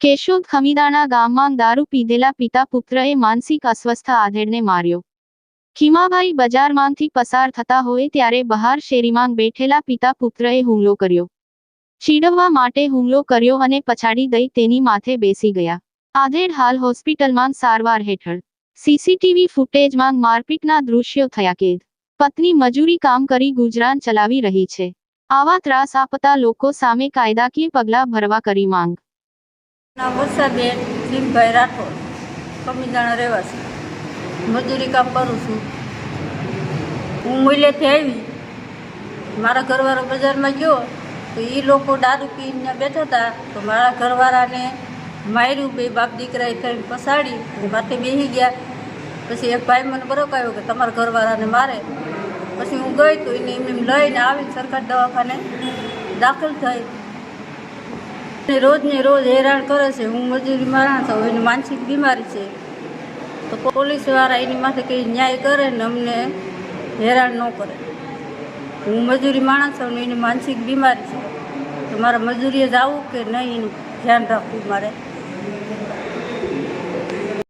કેશોદ ખમીદાણા ગામમાં દારૂ પીધેલા પિતા પુત્રએ માનસિક અસ્વસ્થ આધેડને માર્યો. ખીમાભાઈ બજારમાંથી પસાર થતા હોય ત્યારે બહાર શેરીમાં બેઠેલા પિતા પુત્રએ હુમલો કર્યો. ચીડવવા માટે હુમલો કર્યો અને પછાડી દઈ તેની માથે બેસી ગયા. આધેડ હાલ હોસ્પિટલમાં સારવાર હેઠળ. સીસીટીવી ફૂટેજમાં મારપીટના દૃશ્યો થયા કેદ. પત્ની મજૂરી કામ કરી ગુજરાન ચલાવી રહી છે. આવા ત્રાસ આપતા લોકો સામે કાયદાકીય પગલાં ભરવા કરી માંગ. નામ વર્ષાબેન ભીમભાઈ રાઠોડ, કમીદાણા રહેવાસી. મજૂરી કામ કરું છું. હું મૂલ્યથી આવી. મારા ઘરવાળો બજારમાં ગયો, તો એ લોકો દારૂ પીને બેઠા હતા. તો મારા ઘરવાળાને માર્યું, બે બાપ દીકરાએ થઈને પસાડી માથે બેસી ગયા. પછી એક ભાઈ મને આવ્યો કે તમારા ઘરવાળાને મારે. પછી હું ગઈ તો એને એમ લઈને આવીને સરકારી દવાખાને દાખલ થઈ. ને રોજ ને રોજ હેરાન કરે છે. હું મજૂરી માણસ છું એની માનસિક બીમારી છે. તો પોલીસવાળા એની માથે કંઈ ન્યાય કરે ને અમને હેરાન ન કરે. હું મજૂરી માણસ છું એની માનસિક બીમારી છે. તો મારે મજૂરીએ જવું કે નહીં એનું ધ્યાન રાખવું મારે?